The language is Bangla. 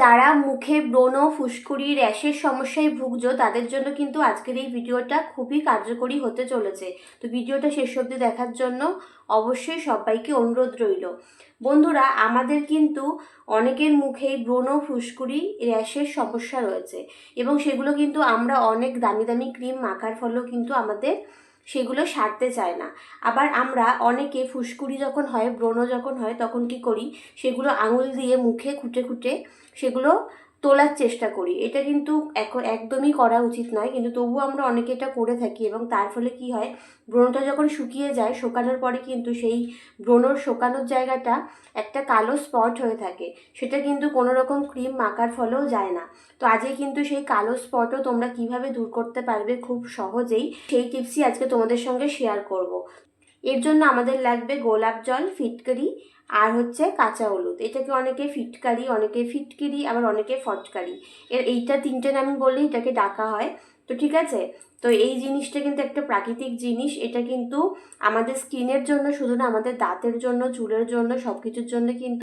যারা মুখে ব্রণ, ফুসকুড়ি, র্যাশের সমস্যায় ভুগছো, তাদের জন্য কিন্তু আজকের এই ভিডিওটা খুবই কার্যকরী হতে চলেছে। তো ভিডিওটা শেষ অবধি দেখার জন্য অবশ্যই সবাইকে অনুরোধ রইল। বন্ধুরা, আমাদের কিন্তু অনেকের মুখেই ব্রণ, ফুসকুড়ি, র্যাশের সমস্যা রয়েছে এবং সেগুলো কিন্তু আমরা অনেক দামি দামি ক্রিম মাখার ফলেও কিন্তু আমাদের সেগুলো সারতে চায় না। আবার আমরা অনেকে ফুসকুড়ি যখন হয়, ব্রণ যখন হয়, তখন কি করি? সেগুলো আঙুল দিয়ে মুখে খুঁটে খুঁটে সেগুলো তোলার চেষ্টা করি। এটা কিন্তু একদমই করা উচিত নয়, কিন্তু তবুও আমরা অনেকে এটা করে থাকি এবং তার ফলে কি হয়, ব্রণটা যখন শুকিয়ে যায়, শুকানোর পরে কিন্তু সেই ব্রণর শোকানোর জায়গাটা একটা কালো স্পট হয়ে থাকে। সেটা কিন্তু কোনো রকম ক্রিম মাখার ফলেও যায় না। তো আজকে কিন্তু সেই কালো স্পটও তোমরা কীভাবে দূর করতে পারবে খুব সহজেই সেই টিপসই আজকে তোমাদের সঙ্গে শেয়ার করব। এর জন্য আমাদের লাগবে গোলাপ জল, ফিটকারি আর হচ্ছে কাঁচা হলুদ। এটাকে অনেকে ফিটকারি, অনেকে ফিটকিরি, আবার অনেকে ফটকারি। এর এইটা তিনটে নাম বলে এটাকে ডাকা হয়। তো ঠিক আছে? তো এই জিনিসটা কিন্তু একটা প্রাকৃতিক জিনিস। এটা কিন্তু আমাদের স্কিনের জন্য, শুধু না আমাদের দাঁতের জন্য, চুলের জন্য সব কিছুর জন্য কিন্তু